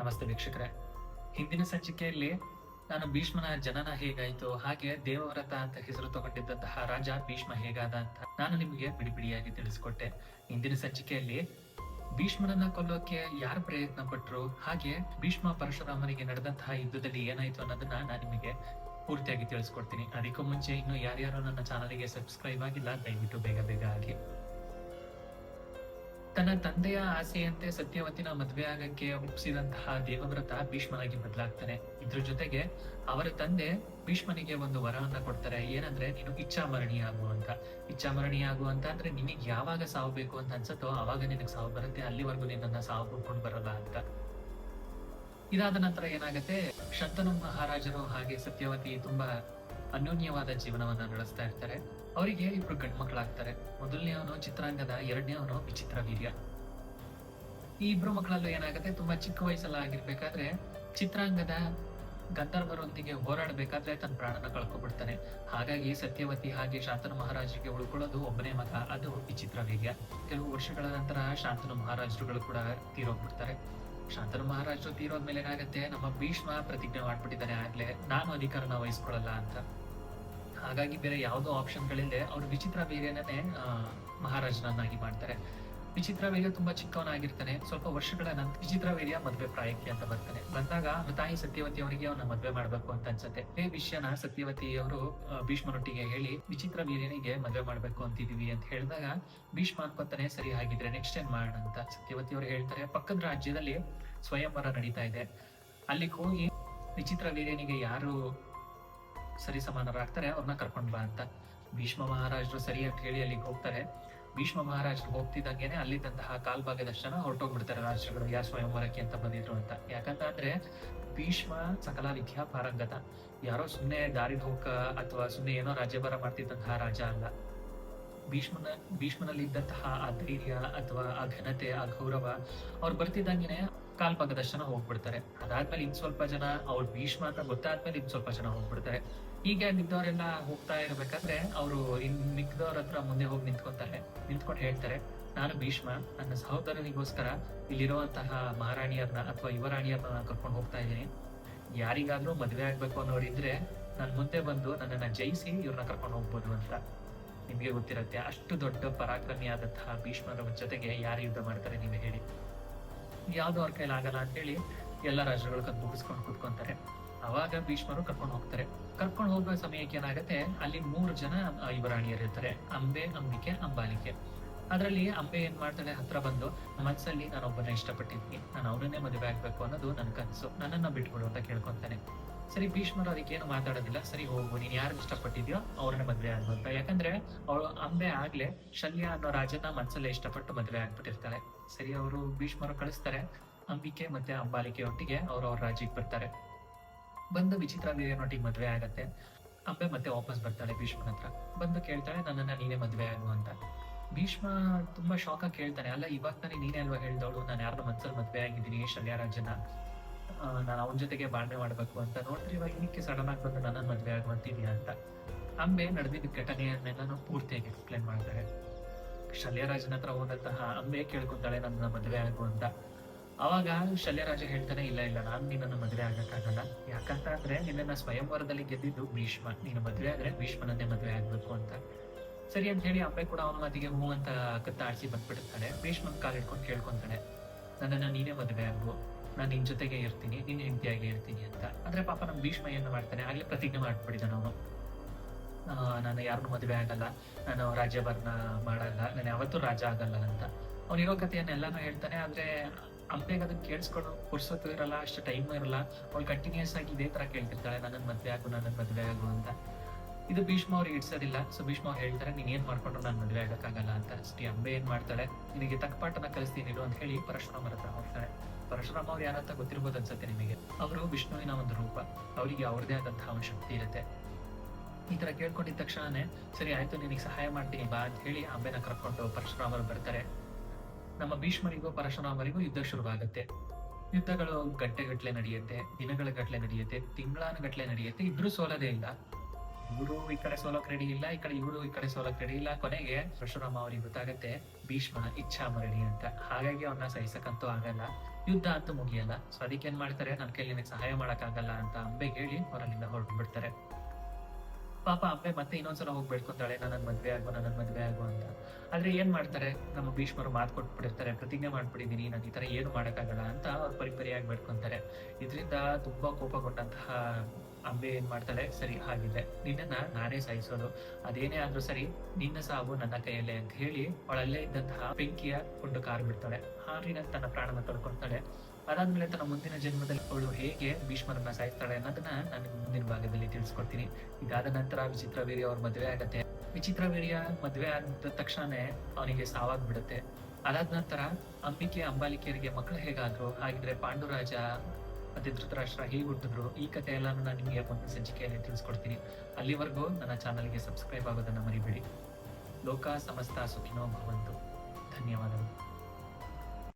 ನಮಸ್ತೆ ವೀಕ್ಷಕರೇ. ಹಿಂದಿನ ಸಂಚಿಕೆಯಲ್ಲಿ ನಾನು ಭೀಷ್ಮನ ಜನನ ಹೇಗಾಯಿತು, ಹಾಗೆ ದೇವವ್ರತ ಅಂತ ಹೆಸರು ತಗೊಂಡಿದ್ದಂತಹ ರಾಜ ಭೀಷ್ಮ ಹೇಗಾದ ಅಂತ ನಾನು ನಿಮಗೆ ಬಿಡಿಬಿಡಿಯಾಗಿ ಹಿಂದಿನ ಇಂದಿನ ಸಂಚಿಕೆಯಲ್ಲಿ ಭೀಷ್ಮನನ್ನ ಕೊಲ್ಲೋಕೆ ಯಾರು ಪ್ರಯತ್ನ ಪಟ್ರು, ಹಾಗೆ ಭೀಷ್ಮ ಪರಶುರಾಮನಿಗೆ ನಡೆದಂತಹ ಯುದ್ಧದಲ್ಲಿ ಏನಾಯ್ತು ಅನ್ನೋದನ್ನ ನಾನು ನಿಮಗೆ ಪೂರ್ತಿಯಾಗಿ ತಿಳಿಸ್ಕೊಡ್ತೀನಿ. ಅದಕ್ಕೂ ಮುಂಚೆ ಇನ್ನು ಯಾರ್ಯಾರು ನನ್ನ ಚಾನಲ್ಗೆ ಸಬ್ಸ್ಕ್ರೈಬ್ ಆಗಿಲ್ಲ, ದಯವಿಟ್ಟು ಬೇಗ ಬೇಗ ಆಗಿ. ತನ್ನ ತಂದೆಯ ಆಸೆಯಂತೆ ಸತ್ಯವತಿನ ಮದುವೆ ಆಗಕ್ಕೆ ಒಪ್ಪಿಸಿದಂತಹ ದೇವವ್ರತ ಭೀಷ್ಮನಾಗಿ ಬದಲಾಗ್ತಾನೆ. ಇದ್ರ ಜೊತೆಗೆ ಅವರ ತಂದೆ ಭೀಷ್ಮನಿಗೆ ಒಂದು ವರವನ್ನ ಕೊಡ್ತಾರೆ. ಏನಂದ್ರೆ, ನೀನು ಇಚ್ಛಾಮರಣಿ ಆಗು ಅಂತ. ಇಚ್ಛಾಮರಣಿ ಆಗು ಅಂತ ಅಂದ್ರೆ ನಿನಗೆ ಯಾವಾಗ ಸಾವು ಬೇಕು ಅಂತ ಅನ್ಸತ್ತೋ ಅವಾಗ ನಿನಗೆ ಸಾವು ಬರುತ್ತೆ. ಅಲ್ಲಿವರೆಗೂ ನಿನ್ನ ಸಾವು ಹುಡ್ಕೊಂಡು ಬರಲ್ಲ ಅಂತ. ಇದಾದ ನಂತರ ಏನಾಗುತ್ತೆ? ಶಂತನು ಮಹಾರಾಜರು ಹಾಗೆ ಸತ್ಯವತಿ ತುಂಬಾ ಅನ್ಯೋನ್ಯವಾದ ಜೀವನವನ್ನ ನಡೆಸ್ತಾ ಇರ್ತಾರೆ. ಅವರಿಗೆ ಇಬ್ರು ಗಂಡ್ಮಕ್ಳಾಗ್ತಾರೆ. ಮೊದಲನೇವನು ಚಿತ್ರಾಂಗದ ಎರಡನೇವನು ವಿಚಿತ್ರ ವೀರ್ಯ. ಈ ಇಬ್ರು ಮಕ್ಕಳಲ್ಲೂ ಏನಾಗುತ್ತೆ, ತುಂಬಾ ಚಿಕ್ಕ ವಯಸ್ಸಲ್ಲ ಆಗಿರ್ಬೇಕಾದ್ರೆ ಚಿತ್ರಾಂಗದ ಗಂಧರ್ವರೊಂದಿಗೆ ಹೋರಾಡಬೇಕಾದ್ರೆ ತನ್ನ ಪ್ರಾಣನ ಕಳ್ಕೊಬಿಡ್ತಾನೆ. ಹಾಗಾಗಿ ಸತ್ಯವತಿ ಹಾಗೆ ಶಾಂತನು ಮಹಾರಾಜರಿಗೆ ಉಳ್ಕೊಳ್ಳೋದು ಒಬ್ಬನೇ ಮಗ, ಅದು ವಿಚಿತ್ರ ವೀರ್ಯ. ಕೆಲವು ವರ್ಷಗಳ ನಂತರ ಶಾಂತನು ಮಹಾರಾಜರುಗಳು ಕೂಡ ತೀರೋಗ್ಬಿಡ್ತಾರೆ. ಶಾಂತನು ಮಹಾರಾಜರು ತೀರೋದ್ಮೇಲೆ ಏನಾಗುತ್ತೆ, ನಮ್ಮ ಭೀಷ್ಮ ಪ್ರತಿಜ್ಞೆ ಮಾಡ್ಬಿಟ್ಟಿದ್ದಾನೆ ಆಗ್ಲೇ, ನಾನು ಅಧಿಕಾರನ ವಹಿಸ್ಕೊಳ್ಳಲ್ಲ ಅಂತ. ಹಾಗಾಗಿ ಬೇರೆ ಯಾವುದೋ ಆಪ್ಷನ್ಗಳಿಲ್ಲದೆ ಅವರು ವಿಚಿತ್ರ ವೀರ್ಯನೇ ಮಹಾರಾಜನನ್ನಾಗಿ ಮಾಡ್ತಾರೆ. ವಿಚಿತ್ರ ವೀರ್ಯ ತುಂಬಾ ಚಿಕ್ಕವನಾಗಿರ್ತಾನೆ. ಸ್ವಲ್ಪ ವರ್ಷಗಳ ನಂತರ ವಿಚಿತ್ರ ವೀರ್ಯ ಮದ್ವೆ ಪ್ರಾಯಕ್ಕೆ ಅಂತ ಬರ್ತಾನೆ. ಬಂದಾಗ ತಾಯಿ ಸತ್ಯವತಿ ಅವರಿಗೆ ಅವನ ಮದ್ವೆ ಮಾಡ್ಬೇಕು ಅಂತ ಅನ್ಸುತ್ತೆ. ಈ ವಿಷಯನ ಸತ್ಯವತಿ ಅವರು ಭೀಷ್ಮನೊಟ್ಟಿಗೆ ಹೇಳಿ, ವಿಚಿತ್ರ ವೀರ್ಯನಿಗೆ ಮದ್ವೆ ಮಾಡ್ಬೇಕು ಅಂತಿದೀವಿ ಅಂತ ಹೇಳಿದಾಗ ಭೀಷ್ಮ ಅನ್ಕೊತಾನೆ, ಸರಿ ಹಾಗಿದ್ರೆ ನೆಕ್ಸ್ಟ್ ಏನ್ ಮಾಡೋಣ ಅಂತ ಸತ್ಯವತಿ ಅವರು ಹೇಳ್ತಾರೆ. ಪಕ್ಕದ ರಾಜ್ಯದಲ್ಲಿ ಸ್ವಯಂವರ ನಡೀತಾ ಇದೆ. ಅಲ್ಲಿಗೆ ಹೋಗಿ ವಿಚಿತ್ರ ವೀರ್ಯನಿಗೆ ಯಾರು ಸರಿ ಸಮಾನರಾಗ್ತಾರೆ ಅವ್ರನ್ನ ಕರ್ಕೊಂಡು ಬಾ ಅಂತ. ಭೀಷ್ಮ ಮಹಾರಾಜರು ಸರಿಯಾಗಿ ಕೇಳಿ ಅಲ್ಲಿಗೆ ಹೋಗ್ತಾರೆ. ಭೀಷ್ಮ ಮಹಾರಾಜರು ಹೋಗ್ತಿದ್ದಂಗೆನೆ ಅಲ್ಲಿದ್ದಂತಹ ಕಾಲ್ಭಾಗದಷ್ಟು ಜನ ಹೊರಟೋಗ್ಬಿಡ್ತಾರೆ ರಾಜರುಗಳು ಯಾ ಸ್ವಯಂವರಕ್ಕೆ ಅಂತ ಬಂದಿದ್ರು ಅಂತ. ಯಾಕಂತ ಅಂದ್ರೆ ಭೀಷ್ಮ ಸಕಲ ವಿದ್ಯಾ ಪಾರಂಗತ. ಯಾರೋ ಸುಮ್ಮನೆ ದಾರಿ ಹೋಗ ಅಥವಾ ಸುಮ್ಮನೆ ಏನೋ ರಾಜ್ಯಭಾರ ಮಾಡ್ತಿದ್ದಂತಹ ರಾಜ ಅಲ್ಲ. ಭೀಷ್ಮನ ಭೀಷ್ಮನಲ್ಲಿ ಇದ್ದಂತಹ ಆ ಧೈರ್ಯ ಅಥವಾ ಆ ಘನತೆ, ಆ ಗೌರವ, ಅವ್ರು ಬರ್ತಿದ್ದಂಗೆನೆ ಕಾಲ್ಭಾಗದಷ್ಟು ಜನ ಹೋಗ್ಬಿಡ್ತಾರೆ. ಅದಾದ್ಮೇಲೆ ಇನ್ ಸ್ವಲ್ಪ ಜನ ಅವ್ರು ಭೀಷ್ಮ ಅಂತ ಗೊತ್ತಾದ್ಮೇಲೆ ಇನ್ ಸ್ವಲ್ಪ ಜನ ಹೋಗ್ಬಿಡ್ತಾರೆ. ಹೀಗೆ ನಿಂತವರೆಲ್ಲ ಹೋಗ್ತಾ ಇರ್ಬೇಕಾದ್ರೆ ಅವರು ಇನ್ ಮಿಕ್ಕದವ್ರ ಹತ್ರ ಮುಂದೆ ಹೋಗಿ ನಿಂತ್ಕೊತಾರೆ. ನಿಂತ್ಕೊಂಡು ಹೇಳ್ತಾರೆ, ನಾನು ಭೀಷ್ಮ, ನನ್ನ ಸಹೋದರನಿಗೋಸ್ಕರ ಇಲ್ಲಿರುವಂತಹ ಮಹಾರಾಣಿಯರ್ನ ಅಥವಾ ಯುವರಾಣಿಯರ್ನ ನಾನು ಕರ್ಕೊಂಡು ಹೋಗ್ತಾ ಇದ್ದೀನಿ. ಯಾರಿಗಾದ್ರೂ ಮದುವೆ ಆಗ್ಬೇಕು ಅನ್ನೋರಿದ್ರೆ ನನ್ ಮುಂದೆ ಬಂದು ನನ್ನನ್ನ ಜಯಿಸಿ ಇವ್ರನ್ನ ಕರ್ಕೊಂಡು ಹೋಗ್ಬೋದು ಅಂತ. ನಿಮಗೆ ಗೊತ್ತಿರತ್ತೆ, ಅಷ್ಟು ದೊಡ್ಡ ಪರಾಕ್ರಮಿಯಾದಂತಹ ಭೀಷ್ಮರ ಜೊತೆಗೆ ಯಾರು ಯುದ್ಧ ಮಾಡ್ತಾರೆ, ನೀವೇ ಹೇಳಿ. ಯಾವ್ದು ಅವ್ರ ಕೈಲಿ ಆಗಲ್ಲ ಅಂತೇಳಿ ಎಲ್ಲ ರಾಜ್ಯಗಳು ಕದ್ದು ಮುಗಿಸ್ಕೊಂಡು ಕುತ್ಕೊಂತಾರೆ. ಅವಾಗ ಭೀಷ್ಮರು ಕರ್ಕೊಂಡು ಹೋಗ್ತಾರೆ. ಕರ್ಕೊಂಡು ಹೋಗುವ ಸಮಯಕ್ಕೆ ಏನಾಗುತ್ತೆ? ಅಲ್ಲಿ ಮೂರು ಜನ ಆ, ಯುವರಾಣಿಯರು ಇರ್ತಾರೆ. ಅಂಬೆ ಅಂಬಿಕೆ ಅಂಬಾಲಿಕೆ. ಅದರಲ್ಲಿ ಅಂಬೆ ಏನ್ ಮಾಡ್ತಾಳೆ? ಹತ್ರ ಬಂದು ಮನಸ್ಸಲ್ಲಿ ನಾನು ಒಬ್ಬನ ಇಷ್ಟಪಟ್ಟಿದ್ನಿ ನಾನು ಅವನನ್ನೇ ಮದುವೆ ಆಗ್ಬೇಕು ಅನ್ನೋದು ನನ್ ಕನಸು ನನ್ನನ್ನ ಬಿಟ್ಬಿಡು ಅಂತ ಕೇಳ್ಕೊಂತಾನೆ. ಸರಿ ಭೀಷ್ಮರು ಅದಕ್ಕೆ ಏನು ಮಾತಾಡೋದಿಲ್ಲ. ಸರಿ, ಹೋಗು, ನೀನ್ ಯಾರು ಇಷ್ಟಪಟ್ಟಿದ್ಯೋ ಅವ್ರನ್ನ ಮದ್ವೆ ಆಗುವಂತ ಯಾಕಂದ್ರೆ ಅವಳು ಅಂಬೆ ಆಗ್ಲೇ ಶಲ್ಯ ಅನ್ನೋ ರಾಜನ ಮನ್ಸಲ್ಲೇ ಇಷ್ಟಪಟ್ಟು ಮದ್ವೆ ಆಗ್ಬಿಟ್ಟಿರ್ತಾರೆ ಸರಿ, ಅವರು ಭೀಷ್ಮರು ಕಳಿಸ್ತಾರೆ. ಅಂಬಿಕೆ ಮತ್ತೆ ಅಂಬಾಲಿಕೆ ಒಟ್ಟಿಗೆ ಅವ್ರು ಅವ್ರ ರಾಜ್ಯಕ್ಕೆ ಬರ್ತಾರೆ. ಬಂದು ವಿಚಿತ್ರ ವೀರ್ಯನೊಟ್ಟಿಗೆ ಮದ್ವೆ ಆಗತ್ತೆ. ಅಂಬೆ ಮತ್ತೆ ವಾಪಸ್ ಬರ್ತಾಳೆ ಭೀಷ್ಮನ ಹತ್ರ. ಬಂದು ಕೇಳ್ತಾಳೆ, ನನ್ನನ್ನ ನೀನೇ ಮದ್ವೆ ಆಗು ಅಂತ. ಭೀಷ್ಮ ತುಂಬಾ ಶಾಕ್ ಆಗಿ ಕೇಳ್ತಾನೆ. ಅಲ್ಲ, ಇವಾಗ ತಾನೇ ನೀನೇ ಅಲ್ವಾ ಹೇಳ್ದವಳು? ನಾನು ಯಾರನ್ನ ಮನ್ಸಲ್ಲಿ ಮದ್ವೆ ಆಗಿದ್ದೀನಿ ಶಲ್ಯ ರಾಜನ ನಾನು ಅವನ ಜೊತೆಗೆ ಬಾಂಡೆ ಮಾಡಬೇಕು ಅಂತ ನೋಡಿದ್ರೆ ಇವಾಗ ಇದಕ್ಕೆ ಸಡನ್ ಆಗಿ ಬಂದು ನನ್ನ ಮದ್ವೆ ಆಗುವಂತೀನಿ ಅಂತ. ಅಂಬೆ ನಡೆದಿದ್ದ ಘಟನೆಯನ್ನೆಲ್ಲ ಪೂರ್ತಿಯಾಗಿ ಎಕ್ಸ್ಪ್ಲೇನ್ ಮಾಡ್ತಾರೆ. ಶಲ್ಯರಾಜನ ಹತ್ರ ಹೋದಂತಹ ಅಂಬೆ ಕೇಳ್ಕೊತಾಳೆ ನನ್ನ ಮದುವೆ ಆಗು ಅಂತ. ಅವಾಗ ಶಲ್ಯರಾಜ ಹೇಳ್ತಾನೆ, ಇಲ್ಲ ಇಲ್ಲ, ನಾನು ನಿನ್ನನ್ನು ಮದುವೆ ಆಗಕ್ಕಾಗಲ್ಲ ಯಾಕಂತ ಅಂದ್ರೆ ನಿನ್ನನ್ನ ಸ್ವಯಂವರದಲ್ಲಿ ಗೆದ್ದಿದ್ದು ಭೀಷ್ಮ. ನೀನು ಮದುವೆ ಆದ್ರೆ ಭೀಷ್ಮನನ್ನೇ ಮದುವೆ ಆಗ್ಬೇಕು ಅಂತ. ಸರಿ ಅಂತ ಹೇಳಿ ಅಂಬೆ ಕೂಡ ಅವನ ಮಾತಿಗೆ ಹೂ ಅಂತ ಕತ್ತಾಡ್ಸಿ ಬಂದ್ಬಿಡ್ತಾಳೆ. ಭೀಷ್ಮನ್ ಕಾಲ್ ಹಿಡ್ಕೊಂಡು ಕೇಳ್ಕೊಂತಾಳೆ, ನನ್ನನ್ನು ನೀನೇ ಮದುವೆ ಆಗು ನಾನು ನಿನ್ನ ಜೊತೆಗೆ ಇರ್ತೀನಿ, ನಿನ್ನ ಹೆಂಡತಿಯಾಗಿ ಇರ್ತೀನಿ ಅಂತ. ಆದ್ರೆ ಪಾಪ ನಮ್ಮ ಭೀಷ್ಮ ಏನು ಮಾಡ್ತಾನೆ, ಆಗಲೇ ಪ್ರತಿಜ್ಞೆ ಮಾಡಿಬಿಟ್ಟಿದ್ದಾನೆ ಅವನು. ನಾನು ಯಾರನ್ನು ಮದುವೆ ಆಗಲ್ಲ, ನಾನು ರಾಜ್ಯಭಾರನ ಮಾಡಲ್ಲ, ನಾನು ಯಾವತ್ತೂ ರಾಜ ಆಗಲ್ಲ ಅಂತ. ಅವನಿರೋ ಕಥೆಯನ್ನೆಲ್ಲಾನು ಹೇಳ್ತಾನೆ, ಆದ್ರೆ ಅಂಬೆಗೆ ಅದನ್ನ ಕೇಳಿಸ್ಕೊಂಡು ಪುರ್ಸೊತ್ತು ಇರಲ್ಲ, ಅಷ್ಟು ಟೈಮ್ ಇರಲ್ಲ. ಅವ್ಳು ಕಂಟಿನ್ಯೂಸ್ ಆಗಿ ಇದೇ ತರ ಕೇಳ್ತಿರ್ತಾಳೆ ನನ್ನ ಮದುವೆ ಆಗು ನನ್ನ ಮದುವೆ ಆಗು ಅಂತ. ಇದು ಭೀಷ್ಮ ಅವ್ರಿಗೆ ಇಡ್ಸೋದಿಲ್ಲ ಸೊ ಭೀಷ್ಮ ಅವ್ರು ಹೇಳ್ತಾರೆ, ನೀನ್ ಏನ್ ಮಾಡ್ಕೊಂಡ್ರು ನಾನು ಮದುವೆ ಆಗಕ್ಕಾಗಲ್ಲ ಅಂತ. ಅಷ್ಟೇ ಅಂಬೆ ಏನ್ ಮಾಡ್ತಾಳೆ, ನಿನಗೆ ತಕ್ಕ ಪಾಠನ ಕಲಿಸ್ತೀನಿ ಅಂತ ಹೇಳಿ ಪರಶುರಾಮರ ಹತ್ರ ಹೋಗ್ತಾಳೆ. ಪರಶುರಾಮ ಅವ್ರು ಯಾರಂತ ಗೊತ್ತಿರ್ಬೋದು ಅನ್ಸುತ್ತೆ ನಿಮಗೆ? ಅವರು ವಿಷ್ಣುವಿನ ಒಂದು ರೂಪ. ಅವರಿಗೆ ಅವ್ರದೇ ಆದಂತಹ ಒಂದು ಶಕ್ತಿ ಇರುತ್ತೆ. ಈ ತರ ಕೇಳ್ಕೊಂಡಿದ ತಕ್ಷಣನೇ, ಸರಿ, ಆಯ್ತು, ನಿನಗೆ ಸಹಾಯ ಮಾಡ್ತೀನಿ, ಬಾ ಅಂತ ಹೇಳಿ ಅಂಬೆನ ಕರ್ಕೊಂಡು ಪರಶುರಾಮರು ಬರ್ತಾರೆ. ನಮ್ಮ ಭೀಷ್ಮರಿಗೂ ಪರಶುರಾಮರಿಗೂ ಯುದ್ಧ ಶುರುವಾಗುತ್ತೆ. ಯುದ್ಧಗಳು ಗಂಟೆಗಟ್ಲೆ ನಡೆಯುತ್ತೆ ದಿನಗಳ ಗಟ್ಲೆ ನಡೆಯುತ್ತೆ, ತಿಂಗಳಾನ ಗಟ್ಲೆ ನಡೆಯುತ್ತೆ. ಇಬ್ರು ಸೋಲದೇ ಇಲ್ಲ. ಇವರು ಈ ಕಡೆ ಸೋಲಕ್ ರೆಡಿ ಇಲ್ಲ, ಈ ಕಡೆ ಇವರು ಈ ಕಡೆ ಸೋಲಕ್ ರೆಡಿ ಇಲ್ಲ. ಕೊನೆಗೆ ಪರಶುರಾಮ ಅವ್ರಿಗೆ ಗೊತ್ತಾಗತ್ತೆ ಭೀಷ್ಮ ಇಚ್ಛಾ ಮರಳಿ ಅಂತ. ಹಾಗಾಗಿ ಅವನ್ನ ಸಹಿಸಕ್ಕಂತೂ ಆಗಲ್ಲ. ಯುದ್ಧ ಅಂತೂ ಮುಗಿಯಲ್ಲ. ಸೊ ಅದಕ್ಕೆ ಏನ್ ಮಾಡ್ತಾರೆ? ನನ್ನ ಕೈಲಿ ನಿನಗೆ ಸಹಾಯ ಮಾಡಕ್ಕಾಗಲ್ಲ ಅಂತ ಅಂಬೆಗೆ ಹೇಳಿ ಅವರಲ್ಲಿಂದ ಹೊರಟು ಬಿಡ್ತಾರೆ ಪಾಪ ಅಂಬೆ ಮತ್ತೆ ಇನ್ನೊಂದ್ಸಲ ಹೋಗಿ ಬೇಡ್ಕೊಂತಾಳೆ ನನ್ನ ಮದ್ವೆ ಆಗು ನನ್ನ ಮದ್ವೆ ಆಗು ಅಂತ. ಆದ್ರೆ ಏನ್ ಮಾಡ್ತಾರೆ? ನಮ್ಮ ಭೀಷ್ಮರು ಮಾತು ಕೊಟ್ಬಿಟ್ಟಿರ್ತಾರೆ. ಪ್ರತಿಜ್ಞೆ ಮಾಡ್ಬಿಟ್ಟಿದೀನಿ, ನಾನು ಈ ತರ ಏನು ಮಾಡಕ್ಕಾಗಲ್ಲ ಅಂತ ಅವ್ರು ಪರಿಪರಿಯಾಗಿ ಬೇಡ್ಕೊಂತಾರೆ. ಇದರಿಂದ ತುಂಬಾ ಕೋಪಗೊಂಡಂತಹ ಅಂಬೆ ಏನ್ ಮಾಡ್ತಾಳೆ? ಸರಿ, ಹಾಗಿದೆ. ನಿನ್ನನ್ನ ನಾನೇ ಸಾಯಿಸೋದು. ಅದೇನೇ ಆದ್ರೂ ಸರಿ, ನಿನ್ನ ಸಾವು ನನ್ನ ಕೈಯಲ್ಲೇ ಅಂತ ಹೇಳಿ ಅವಳಲ್ಲೇ ಇದ್ದಂತಹ ಬೆಂಕಿಯ ಕೊಂಡು ಕಾರ್ ಬಿಡ್ತಾಳೆ. ಹಾರಿನ ತನ್ನ ಪ್ರಾಣನ ಕಳ್ಕೊಳ್ತಾಳೆ ಅದಾದ್ಮೇಲೆ ತನ್ನ ಮುಂದಿನ ಜನ್ಮದಲ್ಲಿ ಅವಳು ಹೇಗೆ ಭೀಷ್ಮರನ್ನ ಸಾಯಿಸ್ತಾಳೆ ಅನ್ನೋದನ್ನ ನಾನು ಮುಂದಿನ ಭಾಗದಲ್ಲಿ ತಿಳಿಸ್ಕೊಡ್ತೀನಿ. ಇದಾದ ನಂತರ ವಿಚಿತ್ರ ವೀರ್ಯ ಅವ್ರ ಮದುವೆ ಆಗತ್ತೆ. ವಿಚಿತ್ರ ವೀರ್ಯ ಮದುವೆ ಆದ ತಕ್ಷಣನೇ ಅವನಿಗೆ ಸಾವಾಗ್ಬಿಡುತ್ತೆ. ಅದಾದ ನಂತರ ಅಂಬಿಕೆ, ಅಂಬಾಲಿಕೆಯರಿಗೆ ಮಕ್ಕಳು ಹೇಗಾದ್ರು? ಹಾಗಿದ್ರೆ ಪಾಂಡುರಾಜ ಮತ್ತೆ ಧೃತರಾಷ್ಟ್ರ ಹೇಗೆ ಹುಟ್ಟಿದ್ರು, ಈ ಕಥೆ ಎಲ್ಲ ನಾನು ನಿಮಗೆ ಮುಂದಿನ ಸಂಚಿಕೆಯಲ್ಲಿ ತಿಳಿಸ್ಕೊಡ್ತೀನಿ. ಅಲ್ಲಿವರೆಗೂ ನನ್ನ ಚಾನಲ್ಗೆ ಸಬ್ಸ್ಕ್ರೈಬ್ ಆಗೋದನ್ನು ಮರಿಬೇಡಿ. ಲೋಕ ಸಮಸ್ತ ಸುಖಿನೋ ಭವಂತು. ಧನ್ಯವಾದಗಳು.